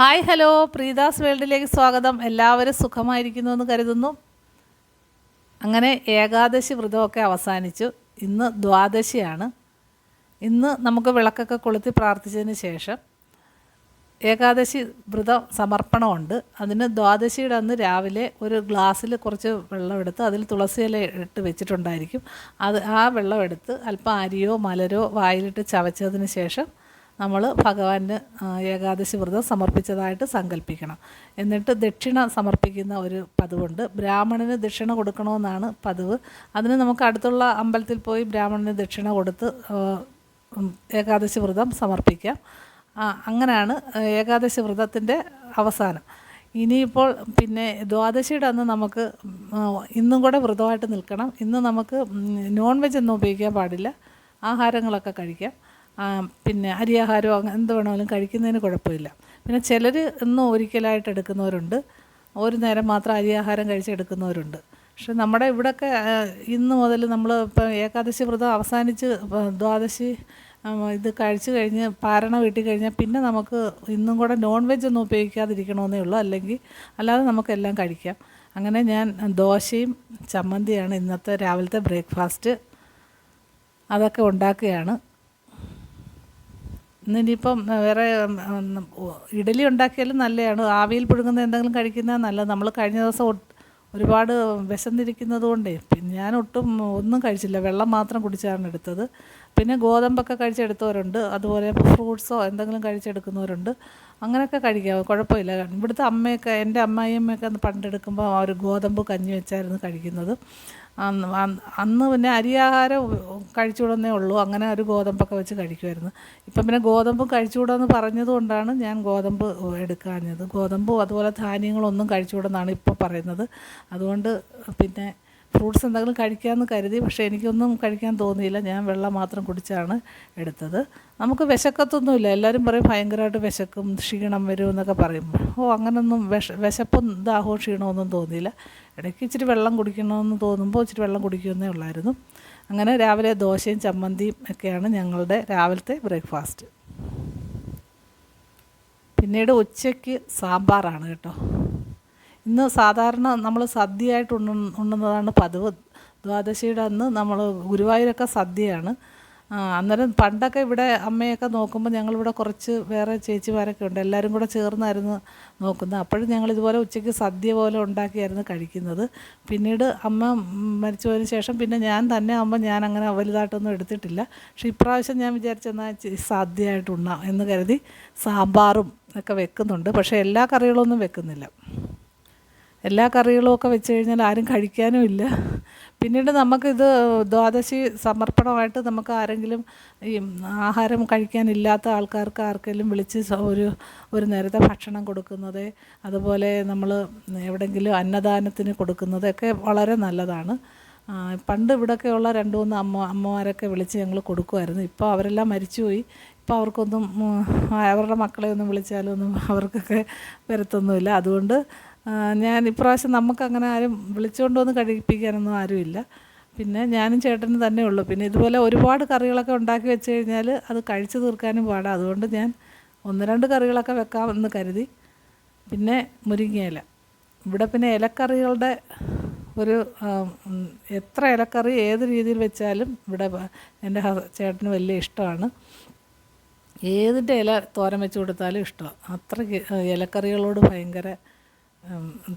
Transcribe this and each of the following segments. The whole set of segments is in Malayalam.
Hi hello. പ്രീതാസ് വേൾഡിലേക്ക് സ്വാഗതം. എല്ലാവരും സുഖമായിരിക്കുന്നു എന്ന് കരുതുന്നു. അങ്ങനെ ഏകാദശി വ്രതമൊക്കെ അവസാനിച്ചു. ഇന്ന് ദ്വാദശിയാണ്. ഇന്ന് നമുക്ക് വിളക്കൊക്കെ കൊളുത്തി പ്രാർത്ഥിച്ചതിന് ശേഷം ഏകാദശി വ്രതം സമർപ്പണമുണ്ട്. അതിന് ദ്വാദശിയുടെ അന്ന് രാവിലെ ഒരു ഗ്ലാസ്സിൽ കുറച്ച് വെള്ളമെടുത്ത് അതിൽ തുളസിയില ഇട്ട് വെച്ചിട്ടുണ്ടായിരിക്കും. അത് ആ വെള്ളമെടുത്ത് അല്പം അരിയോ മലരോ വായിലിട്ട് ചവച്ചതിന് ശേഷം നമ്മൾ ഭഗവാന് ഏകാദശി വ്രതം സമർപ്പിച്ചതായിട്ട് സങ്കല്പിക്കണം. എന്നിട്ട് ദക്ഷിണ സമർപ്പിക്കുന്ന ഒരു പതിവുണ്ട്. ബ്രാഹ്മണന് ദക്ഷിണ കൊടുക്കണമെന്നാണ് പതിവ്. അതിന് നമുക്ക് അടുത്തുള്ള അമ്പലത്തിൽ പോയി ബ്രാഹ്മണന് ദക്ഷിണ കൊടുത്ത് ഏകാദശി വ്രതം സമർപ്പിക്കാം. അങ്ങനെയാണ് ഏകാദശി വ്രതത്തിന്റെ അവസാനം. ഇനിയിപ്പോൾ പിന്നെ ദ്വാദശിയുടെ അന്ന് നമുക്ക് ഇന്നും കൂടെ വ്രതമായിട്ട് നിൽക്കണം. ഇന്ന് നമുക്ക് നോൺ വെജ് ഒന്നും ഉപയോഗിക്കാൻ പാടില്ല. ആഹാരങ്ങളൊക്കെ കഴിക്കാം. പിന്നെ അരിയാഹാരമോ അങ്ങനെ എന്ത് വേണമെങ്കിലും കഴിക്കുന്നതിന് കുഴപ്പമില്ല. പിന്നെ ചിലർ ഇന്നും ഒരിക്കലായിട്ട് എടുക്കുന്നവരുണ്ട്. ഒരു നേരം മാത്രം അരിയാഹാരം കഴിച്ചെടുക്കുന്നവരുണ്ട് പക്ഷെ നമ്മുടെ ഇവിടെയൊക്കെ ഇന്ന് മുതൽ നമ്മൾ ഇപ്പം ഏകാദശി വ്രതം അവസാനിച്ച് ദ്വാദശി ഇത് കഴിച്ചു കഴിഞ്ഞ് പാരണ വീട്ടിൽ കഴിഞ്ഞാൽ പിന്നെ നമുക്ക് ഇന്നും കൂടെ നോൺ വെജ് ഒന്നും ഉപയോഗിക്കാതിരിക്കണമെന്നേ ഉള്ളൂ. അല്ലെങ്കിൽ അല്ലാതെ നമുക്കെല്ലാം കഴിക്കാം. അങ്ങനെ ഞാൻ ദോശയും ചമ്മന്തിയാണ് ഇന്നത്തെ രാവിലത്തെ ബ്രേക്ക്ഫാസ്റ്റ് അതൊക്കെ ഉണ്ടാക്കുകയാണ്. ഇന്ന് ഇനിയിപ്പം വേറെ ഇഡലി ഉണ്ടാക്കിയാലും നല്ലതാണ്. ആവിയിൽ പുഴുങ്ങുന്ന എന്തെങ്കിലും കഴിക്കുന്നത് നല്ലത്. നമ്മൾ കഴിഞ്ഞ ദിവസം ഒരുപാട് വിശന്നിരിക്കുന്നത് കൊണ്ടേ പിന്നെ ഞാൻ ഒട്ടും ഒന്നും കഴിച്ചില്ല. വെള്ളം മാത്രം കുടിച്ചാണ് എടുത്തത്. പിന്നെ ഗോതമ്പൊക്കെ കഴിച്ചെടുത്തവരുണ്ട്. അതുപോലെ ഫ്രൂട്ട്സോ എന്തെങ്കിലും കഴിച്ചെടുക്കുന്നവരുണ്ട്. അങ്ങനെയൊക്കെ കഴിക്കാം. കുഴപ്പമില്ല. ഇവിടുത്തെ അമ്മയൊക്കെ എന്റെ അമ്മായിയമ്മയൊക്കെ പണ്ടെടുക്കുമ്പോൾ ആ ഒരു ഗോതമ്പ് കഞ്ഞി വെച്ചായിരുന്നു കഴിക്കുന്നത്. അന്ന് പിന്നെ അരിയാഹാരം കഴിച്ചുകൂടുന്നേ ഉള്ളൂ. അങ്ങനെ ഒരു ഗോതമ്പൊക്കെ വെച്ച് കഴിക്കുമായിരുന്നു ഇപ്പം പിന്നെ ഗോതമ്പ് കഴിച്ചുകൂടാന്ന് പറഞ്ഞത് കൊണ്ടാണ് ഞാൻ ഗോതമ്പ് എടുക്കാഞ്ഞത്. ഗോതമ്പും അതുപോലെ ധാന്യങ്ങളൊന്നും കഴിച്ചുകൂടെന്നാണ് ഇപ്പോൾ പറയുന്നത്. അതുകൊണ്ട് പിന്നെ ഫ്രൂട്ട്സ് എന്തെങ്കിലും കഴിക്കാമെന്ന് കരുതി പക്ഷേ എനിക്കൊന്നും കഴിക്കാൻ തോന്നിയില്ല. ഞാൻ വെള്ളം മാത്രം കുടിച്ചാണ് എടുത്തത്. നമുക്ക് വിശക്കത്തൊന്നുമില്ല. എല്ലാവരും പറയും ഭയങ്കരമായിട്ട് വിശക്കും ക്ഷീണം വരും എന്നൊക്കെ പറയും. ഓ അങ്ങനൊന്നും വിഷ വിശപ്പും ദാഹവും ക്ഷീണമൊന്നും തോന്നിയില്ല. ഇടയ്ക്ക് ഇച്ചിരി വെള്ളം കുടിക്കണമെന്ന് തോന്നുമ്പോൾ ഇച്ചിരി വെള്ളം കുടിക്കുമെന്നേ ഉള്ളായിരുന്നു. അങ്ങനെ രാവിലെ ദോശയും ചമ്മന്തിയും ഒക്കെയാണ് ഞങ്ങളുടെ രാവിലത്തെ ബ്രേക്ക്ഫാസ്റ്റ്. പിന്നീട് ഉച്ചയ്ക്ക് സാമ്പാറാണ് കേട്ടോ. ഇന്ന് സാധാരണ നമ്മൾ സദ്യയായിട്ട് ഉണ്ണ ഉണ്ണുന്നതാണ് പതിവ്. ദ്വാദശിയുടെ അന്ന് നമ്മൾ ഗുരുവായൂരൊക്കെ സദ്യയാണ്. അന്നേരം പണ്ടൊക്കെ ഇവിടെ അമ്മയൊക്കെ നോക്കുമ്പോൾ ഞങ്ങളിവിടെ കുറച്ച് വേറെ ചേച്ചിമാരൊക്കെ ഉണ്ട്. എല്ലാവരും കൂടെ ചേർന്നായിരുന്നു നോക്കുന്നത്. അപ്പോഴും ഞങ്ങൾ ഇതുപോലെ ഉച്ചയ്ക്ക് സദ്യ പോലെ ഉണ്ടാക്കിയായിരുന്നു കഴിക്കുന്നത്. പിന്നീട് അമ്മ മരിച്ചു പോയതിന് ശേഷം പിന്നെ ഞാൻ തന്നെ അമ്മ ഞാൻ അങ്ങനെ വലുതായിട്ടൊന്നും എടുത്തിട്ടില്ല. പക്ഷേ ഇപ്രാവശ്യം ഞാൻ വിചാരിച്ചെന്നാൽ സദ്യയായിട്ട് ഉണ്ണാം എന്ന് കരുതി സാമ്പാറും ഒക്കെ വെക്കുന്നുണ്ട്. പക്ഷേ എല്ലാ കറികളൊന്നും വെക്കുന്നില്ല. എല്ലാ കറികളും ഒക്കെ വെച്ച് കഴിഞ്ഞാൽ ആരും കഴിക്കാനും ഇല്ല. പിന്നീട് നമുക്കിത് ദ്വാദശി സമർപ്പണമായിട്ട് നമുക്ക് ആരെങ്കിലും ഈ ആഹാരം കഴിക്കാനില്ലാത്ത ആൾക്കാർക്ക് ആർക്കെങ്കിലും വിളിച്ച് ഒരു ഒരു നേരത്തെ ഭക്ഷണം കൊടുക്കുന്നത് അതുപോലെ നമ്മൾ എവിടെയെങ്കിലും അന്നദാനത്തിന് കൊടുക്കുന്നതൊക്കെ വളരെ നല്ലതാണ്. പണ്ട് ഇവിടെയൊക്കെയുള്ള രണ്ട് മൂന്ന് അമ്മ അമ്മമാരൊക്കെ വിളിച്ച് ഞങ്ങൾ കൊടുക്കുമായിരുന്നു ഇപ്പോൾ അവരെല്ലാം മരിച്ചുപോയി. ഇപ്പോൾ അവർക്കൊന്നും അവരുടെ മക്കളെ ഒന്നും വിളിച്ചാലൊന്നും അവർക്കൊക്കെ വരത്തൊന്നുമില്ല. അതുകൊണ്ട് ഞാൻ ഇപ്രാവശ്യം നമുക്കങ്ങനെ ആരും വിളിച്ചുകൊണ്ട് വന്ന് കഴിപ്പിക്കാനൊന്നും ആരുമില്ല. പിന്നെ ഞാനും ചേട്ടനും തന്നെ ഉള്ളൂ. പിന്നെ ഇതുപോലെ ഒരുപാട് കറികളൊക്കെ ഉണ്ടാക്കി വെച്ച് കഴിഞ്ഞാൽ അത് കഴിച്ചു തീർക്കാനും പാടാം. അതുകൊണ്ട് ഞാൻ ഒന്ന് രണ്ട് കറികളൊക്കെ വെക്കാമെന്ന് കരുതി. പിന്നെ മുരിങ്ങയില. ഇവിടെ പിന്നെ ഇലക്കറികളുടെ ഒരു എത്ര ഇലക്കറി ഏത് രീതിയിൽ വെച്ചാലും ഇവിടെ എന്റെ ചേട്ടന് വലിയ ഇഷ്ടമാണ്. ഏതിന്റെ ഇല തോരൻ വെച്ച് കൊടുത്താലും ഇഷ്ടമാണ് അത്രയ്ക്ക് ഇലക്കറികളോട് ഭയങ്കര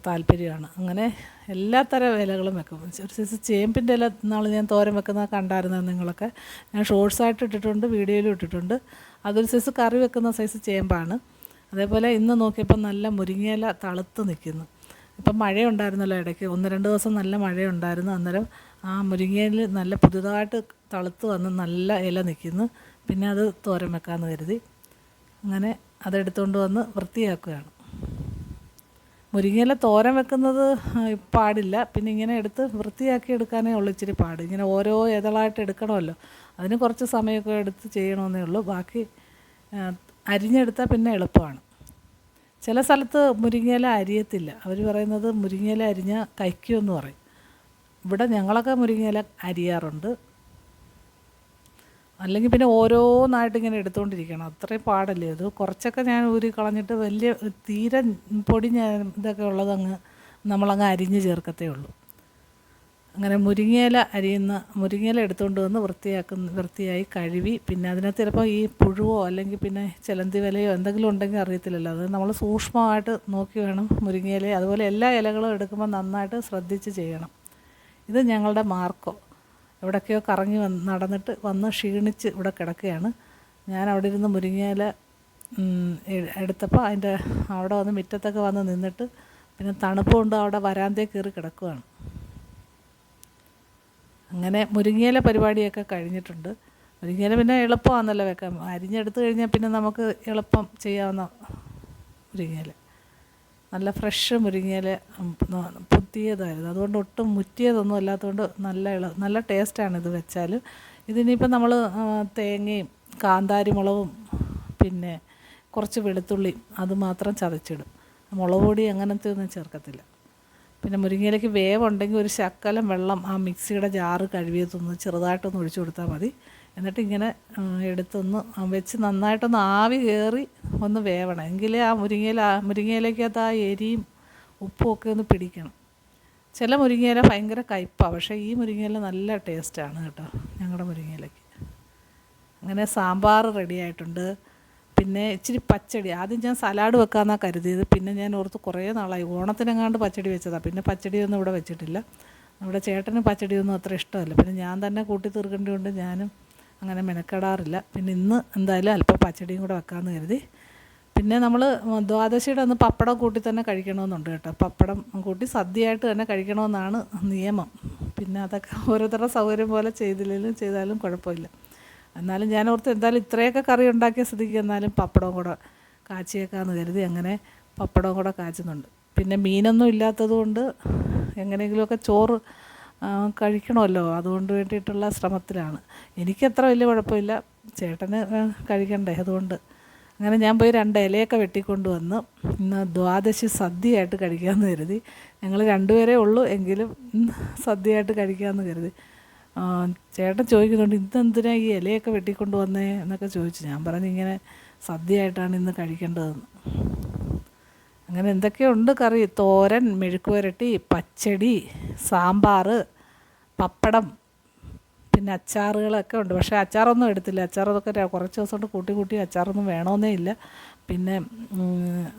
താല്പര്യമാണ്. അങ്ങനെ എല്ലാ തരം ഇലകളും വെക്കും. ഒരു സൈസ് ചേമ്പിന്റെ ഇല നാൾ ഞാൻ തോരൻ വെക്കുന്നത് കണ്ടായിരുന്നു നിങ്ങളൊക്കെ? ഞാൻ ഷോർട്സായിട്ട് ഇട്ടിട്ടുണ്ട് വീഡിയോയിലും ഇട്ടിട്ടുണ്ട്. അതൊരു സൈസ് കറി വെക്കുന്ന സൈസ് ചേമ്പാണ്. അതേപോലെ ഇന്ന് നോക്കിയപ്പോൾ നല്ല മുരിങ്ങയില തളുത്ത് നിൽക്കുന്നു ഇപ്പം മഴയുണ്ടായിരുന്നല്ലോ ഇടയ്ക്ക്. ഒന്ന് രണ്ട് ദിവസം നല്ല മഴയുണ്ടായിരുന്നു. അന്നേരം ആ മുരിങ്ങയിൽ നല്ല പുതുതായിട്ട് തളുത്ത് വന്ന് നല്ല ഇല നിൽക്കുന്നു പിന്നെ അത് തോരൻ വെക്കാമെന്ന് കരുതി. അങ്ങനെ അതെടുത്തുകൊണ്ട് വന്ന് വൃത്തിയാക്കുകയാണ്. മുരിങ്ങയില തോരൻ വെക്കുന്നത് പാടില്ല. പിന്നെ ഇങ്ങനെ എടുത്ത് വൃത്തിയാക്കി എടുക്കാനേ ഉള്ളൂ ഇച്ചിരി പാട്. ഇങ്ങനെ ഓരോ ഇതളായിട്ട് എടുക്കണമല്ലോ. അതിന് കുറച്ച് സമയമൊക്കെ എടുത്ത് ചെയ്യണമെന്നേ ഉള്ളൂ. ബാക്കി അരിഞ്ഞെടുത്താൽ പിന്നെ എളുപ്പമാണ്. ചില സ്ഥലത്ത് മുരിങ്ങയില അരിയത്തില്ല. അവർ പറയുന്നത് മുരിങ്ങയില അരിഞ്ഞ കഴിക്കുമെന്ന് പറയും. ഇവിടെ ഞങ്ങളൊക്കെ മുരിങ്ങയില അരിയാറുണ്ട്. അല്ലെങ്കിൽ പിന്നെ ഓരോന്നായിട്ട് ഇങ്ങനെ എടുത്തുകൊണ്ടിരിക്കണം അത്രയും പാടല്ലേ അത്? കുറച്ചൊക്കെ ഞാൻ ഊരി കളഞ്ഞിട്ട് വലിയ തീരെ പൊടി ഇതൊക്കെ ഉള്ളതങ്ങ് നമ്മളങ്ങ് അരിഞ്ഞ് ചേർക്കത്തേ ഉള്ളൂ. അങ്ങനെ മുരിങ്ങയില അരിയുന്ന മുരിങ്ങയില എടുത്തുകൊണ്ട് വന്ന് വൃത്തിയാക്കുന്ന വൃത്തിയായി കഴുകി പിന്നെ അതിനകത്ത് ചിലപ്പോൾ ഈ പുഴുവോ അല്ലെങ്കിൽ പിന്നെ ചിലന്തി വിലയോ എന്തെങ്കിലും ഉണ്ടെങ്കിൽ അറിയത്തില്ലല്ലോ. അത് നമ്മൾ സൂക്ഷ്മമായിട്ട് നോക്കി വേണം മുരിങ്ങയില അതുപോലെ എല്ലാ ഇലകളും എടുക്കുമ്പോൾ നന്നായിട്ട് ശ്രദ്ധിച്ച് ചെയ്യണം. ഇത് ഞങ്ങളുടെ മാർക്കോ. എവിടൊക്കെയോ കറങ്ങി വന്ന് നടന്നിട്ട് വന്ന് ക്ഷീണിച്ച് ഇവിടെ കിടക്കുകയാണ്. ഞാൻ അവിടെ ഇരുന്ന് മുരിങ്ങയില എടുത്തപ്പോൾ അതിന്റെ അവിടെ വന്ന് മുറ്റത്തൊക്കെ വന്ന് നിന്നിട്ട് പിന്നെ തണുപ്പ് കൊണ്ട് അവിടെ വരാന്തേ കയറി കിടക്കുകയാണ് അങ്ങനെ മുരിങ്ങയില പരിപാടിയൊക്കെ കഴിഞ്ഞിട്ടുണ്ട്. മുരിങ്ങയില പിന്നെ എളുപ്പമാണെന്നല്ലോ വെക്കാം അരിഞ്ഞെടുത്ത് കഴിഞ്ഞാൽ പിന്നെ നമുക്ക് എളുപ്പം ചെയ്യാവുന്ന മുരിങ്ങയില. നല്ല ഫ്രഷ് മുരിങ്ങയില ഉം, ന- പുത്തിയതായിരുന്നു അതുകൊണ്ട് ഒട്ടും മുറ്റിയതൊന്നും അല്ലാത്തതുകൊണ്ട് നല്ല ഇള നല്ല ടേസ്റ്റാണ് ഇത് വെച്ചാൽ ഇതിനിപ്പോൾ നമ്മൾ തേങ്ങയും കാന്താരി മുളകും പിന്നെ കുറച്ച് വെളുത്തുള്ളിയും അത് മാത്രം ചതച്ചിടും. മുളക് പൊടി അങ്ങനത്തെ ഒന്നും ചേർക്കത്തില്ല. പിന്നെ മുരിങ്ങയിലേക്ക് വേവുണ്ടെങ്കിൽ ഒരു ശക്കലം വെള്ളം ആ മിക്സിയുടെ ജാറ് കഴുകിയതൊന്ന് ചെറുതായിട്ടൊന്ന് ഒഴിച്ചു കൊടുത്താൽ മതി. എന്നിട്ട് ഇങ്ങനെ എടുത്തൊന്ന് വെച്ച് നന്നായിട്ടൊന്ന് ആവി കയറി ഒന്ന് വേവണം. എങ്കിലേ ആ മുരിങ്ങയില മുരിങ്ങയിലേക്കകത്ത് ആ എരിയും ഉപ്പും ഒക്കെ ഒന്ന് പിടിക്കണം. ചില മുരിങ്ങയില ഭയങ്കര കയ്പാണ് പക്ഷേ ഈ മുരിങ്ങയില നല്ല ടേസ്റ്റാണ് കേട്ടോ ഞങ്ങളുടെ മുരിങ്ങയിലയ്ക്ക്. അങ്ങനെ സാമ്പാർ റെഡി ആയിട്ടുണ്ട്. പിന്നെ ഇച്ചിരി പച്ചടി ആദ്യം ഞാൻ സലാഡ് വെക്കാമെന്നാണ് കരുതിയത് പിന്നെ ഞാൻ ഓർത്ത് കുറേ നാളായി ഓണത്തിനെങ്ങാണ്ട് പച്ചടി വെച്ചതാണ് പിന്നെ പച്ചടിയൊന്നും ഇവിടെ വെച്ചിട്ടില്ല. നമ്മുടെ ചേട്ടന് പച്ചടിയൊന്നും അത്ര ഇഷ്ടമല്ല പിന്നെ ഞാൻ തന്നെ കൂട്ടി തീർക്കേണ്ടതുകൊണ്ട് ഞാനും അങ്ങനെ മെനക്കെടാറില്ല. പിന്നെ ഇന്ന് എന്തായാലും അല്പം പച്ചടിയും കൂടെ വെക്കാമെന്ന് കരുതി. പിന്നെ നമ്മൾ ദ്വാദശിയുടെ അന്ന് പപ്പടം കൂട്ടി തന്നെ കഴിക്കണമെന്നുണ്ട് കേട്ടോ. പപ്പടം കൂട്ടി സദ്യയായിട്ട് തന്നെ കഴിക്കണമെന്നാണ് നിയമം. പിന്നെ അതൊക്കെ ഓരോരുത്തരുടെ സൗകര്യം പോലെ ചെയ്തില്ലെങ്കിലും ചെയ്താലും കുഴപ്പമില്ല. എന്നാലും ഞാൻ ഓർത്ത് എന്തായാലും ഇത്രയൊക്കെ കറി ഉണ്ടാക്കിയ സ്ഥിതിക്ക് എന്നാലും പപ്പടവും കൂടെ കാച്ചിയേക്കാന്ന് കരുതി അങ്ങനെ പപ്പടവും കൂടെ കാച്ചുന്നുണ്ട്. പിന്നെ മീനൊന്നും ഇല്ലാത്തത് കൊണ്ട് എങ്ങനെയെങ്കിലുമൊക്കെ ചോറ് കഴിക്കണമല്ലോ. അതുകൊണ്ട് വേണ്ടിയിട്ടുള്ള ശ്രമത്തിലാണ്. എനിക്കത്ര വലിയ കുഴപ്പമില്ല. ചേട്ടന് കഴിക്കണ്ടേ അതുകൊണ്ട്. അങ്ങനെ ഞാൻ പോയി രണ്ട് ഇലയൊക്കെ വെട്ടിക്കൊണ്ട് വന്ന് ഇന്ന് ദ്വാദശി സദ്യയായിട്ട് കഴിക്കാമെന്ന് കരുതി. ഞങ്ങൾ രണ്ടുപേരേ ഉള്ളൂ എങ്കിലും സദ്യയായിട്ട് കഴിക്കാമെന്ന് കരുതി. ചേട്ടൻ ചോദിക്കുന്നുണ്ട് ഇന്നെന്തിനാ ഈ ഇലയൊക്കെ വെട്ടിക്കൊണ്ട് വന്നേ? എന്നൊക്കെ ചോദിച്ചു. ഞാൻ പറഞ്ഞു ഇങ്ങനെ സദ്യയായിട്ടാണ് ഇന്ന് കഴിക്കേണ്ടതെന്ന്. അങ്ങനെ എന്തൊക്കെയുണ്ട് കറി? തോരൻ മെഴുക്കുവരട്ടി പച്ചടി സാമ്പാർ പപ്പടം പിന്നെ അച്ചാറുകളൊക്കെ ഉണ്ട്. പക്ഷേ അച്ചാറൊന്നും എടുത്തില്ല. അച്ചാറൊക്കെ കുറച്ച് ദിവസം കൊണ്ട് കൂട്ടി കൂട്ടി അച്ചാറൊന്നും വേണമെന്നേ ഇല്ല. പിന്നെ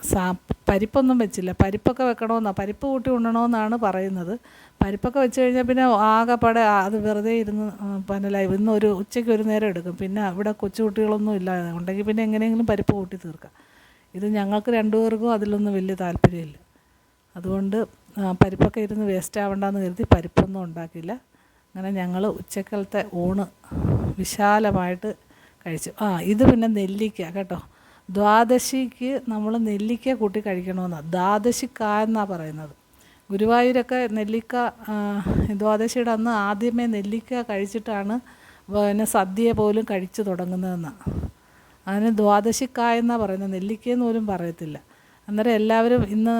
സാ പരിപ്പൊന്നും വെച്ചില്ല. പരിപ്പൊക്കെ വെക്കണമെന്നാണ് പരിപ്പ് കൂട്ടി ഉണ്ണണമെന്നാണ് പറയുന്നത്. പരിപ്പൊക്കെ വെച്ച് കഴിഞ്ഞാൽ പിന്നെ ആകെപ്പാടെ അത് വെറുതെ ഇരുന്ന് പനലായി ഇന്ന് ഒരു ഉച്ചയ്ക്ക് ഒരു നേരം എടുക്കും. പിന്നെ ഇവിടെ കൊച്ചുകുട്ടികളൊന്നും ഇല്ല. ഉണ്ടെങ്കിൽ പിന്നെ എങ്ങനെയെങ്കിലും പരിപ്പ് കൂട്ടി തീർക്കാം. ഇത് ഞങ്ങൾക്ക് രണ്ടുപേർക്കും അതിലൊന്നും വലിയ താല്പര്യമില്ല. അതുകൊണ്ട് പരിപ്പൊക്കെ ഇരുന്ന് വേസ്റ്റ് ആവണ്ടെന്ന് കരുതി പരിപ്പൊന്നും ഉണ്ടാക്കില്ല അങ്ങനെ ഞങ്ങൾ ഉച്ചക്കലത്തെ ഊണ് വിശാലമായിട്ട് കഴിച്ചു. ആ ഇത് പിന്നെ നെല്ലിക്ക കേട്ടോ. ദ്വാദശിക്ക് നമ്മൾ നെല്ലിക്ക കൂട്ടി കഴിക്കണമെന്നാണ് ദ്വാദശിക്ക എന്നാണ് പറയുന്നത്. ഗുരുവായൂരൊക്കെ നെല്ലിക്ക ദ്വാദശിയുടെ അന്ന് ആദ്യമേ നെല്ലിക്ക കഴിച്ചിട്ടാണ് പിന്നെ സദ്യ പോലും കഴിച്ചു തുടങ്ങുന്നതെന്നാണ് അതിന് ദ്വാദശിക്കായ എന്നാണ് പറയുന്നത്? നെല്ലിക്കയെന്ന് പോലും പറയത്തില്ല. അന്നേരം എല്ലാവരും ഇന്ന്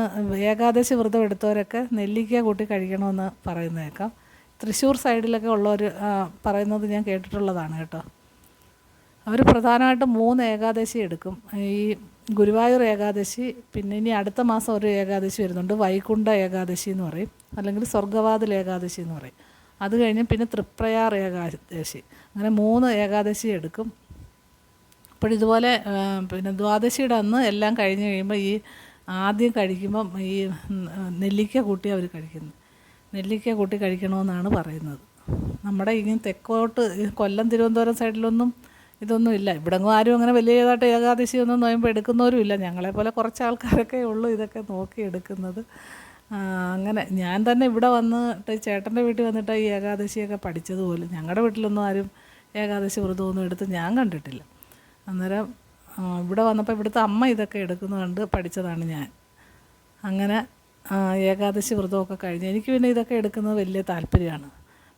ഏകാദശി വ്രതം എടുത്തവരൊക്കെ നെല്ലിക്ക കൂട്ടി കഴിക്കണമെന്ന് പറയുന്നേക്കാം. തൃശ്ശൂർ സൈഡിലൊക്കെ ഉള്ളവർ പറയുന്നത് ഞാൻ കേട്ടിട്ടുള്ളതാണ് കേട്ടോ. അവർ പ്രധാനമായിട്ടും മൂന്ന് ഏകാദശി എടുക്കും. ഈ ഗുരുവായൂർ ഏകാദശി പിന്നെ ഇനി അടുത്ത മാസം ഒരു ഏകാദശി വരുന്നുണ്ട്. വൈകുണ്ഠ ഏകാദശി എന്ന് പറയും. അല്ലെങ്കിൽ സ്വർഗവാതിൽ ഏകാദശി എന്ന് പറയും. അത് കഴിഞ്ഞ് പിന്നെ തൃപ്രയാർ ഏകാദശി. അങ്ങനെ മൂന്ന് ഏകാദശി എടുക്കും. അപ്പോൾ ഇതുപോലെ പിന്നെ ദ്വാദശിയുടെ അന്ന് എല്ലാം കഴിഞ്ഞ് കഴിയുമ്പോൾ ഈ ആദ്യം കഴിക്കുമ്പം ഈ നെല്ലിക്ക കൂട്ടി അവർ കഴിക്കുന്നത് നെല്ലിക്ക കൂട്ടി കഴിക്കണമെന്നാണ് പറയുന്നത്. നമ്മുടെ ഇനി തെക്കോട്ട് കൊല്ലം തിരുവനന്തപുരം സൈഡിലൊന്നും ഇതൊന്നും ഇല്ല. ഇവിടെങ്ങും ആരും അങ്ങനെ വലിയതായിട്ട് ഏകാദശി ഒന്നും നോയമ്പോൾ എടുക്കുന്നവരും ഇല്ല. ഞങ്ങളെപ്പോലെ കുറച്ച് ആൾക്കാരൊക്കെ ഉള്ളൂ ഇതൊക്കെ നോക്കി എടുക്കുന്നത്. അങ്ങനെ ഞാൻ തന്നെ ഇവിടെ വന്നിട്ട് ചേട്ടന്റെ വീട്ടിൽ വന്നിട്ട് ഈ ഏകാദശിയൊക്കെ പഠിച്ചതുപോലെ പോലും ഞങ്ങളുടെ വീട്ടിലൊന്നും ആരും ഏകാദശി വ്രതമൊന്നും എടുത്ത് ഞാൻ കണ്ടിട്ടില്ല. അന്നേരം ഇവിടെ വന്നപ്പോൾ ഇവിടുത്തെ അമ്മ ഇതൊക്കെ എടുക്കുന്നത് കണ്ട് പഠിച്ചതാണ് ഞാൻ. അങ്ങനെ ഏകാദശി വ്രതമൊക്കെ കഴിഞ്ഞ്. എനിക്ക് പിന്നെ ഇതൊക്കെ എടുക്കുന്നത് വലിയ താല്പര്യമാണ്.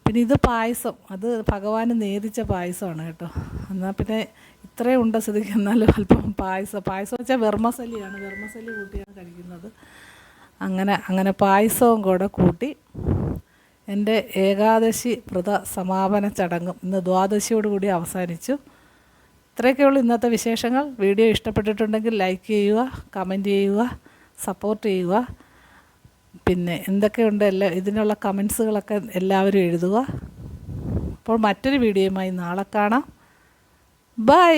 പിന്നെ ഇത് പായസം. അത് ഭഗവാന് നേദിച്ച പായസമാണ് കേട്ടോ. എന്നാൽ പിന്നെ ഇത്രയും ഉണ്ട സ്ഥിതിക്ക്. എന്നാലും അല്പം പായസം. പായസം വെച്ചാൽ വെർമസലിയാണ് വെർമസലി കൂട്ടിയാണ് കഴിക്കുന്നത്. അങ്ങനെ അങ്ങനെ പായസവും കൂടെ കൂട്ടി എന്റെ ഏകാദശി വ്രത സമാപന ചടങ്ങും ഇന്ന് ദ്വാദശിയോടുകൂടി അവസാനിച്ചു. ഇത്രയൊക്കെയുള്ളൂ ഇന്നത്തെ വിശേഷങ്ങൾ. വീഡിയോ ഇഷ്ടപ്പെട്ടിട്ടുണ്ടെങ്കിൽ ലൈക്ക് ചെയ്യുക കമന്റ് ചെയ്യുക സപ്പോർട്ട് ചെയ്യുക. പിന്നെ എന്തൊക്കെയുണ്ട് എല്ലാ ഇതിനുള്ള കമൻസുകളൊക്കെ എല്ലാവരും എഴുതുക. അപ്പോൾ മറ്റൊരു വീഡിയോയുമായി നാളെ കാണാം. ബൈ.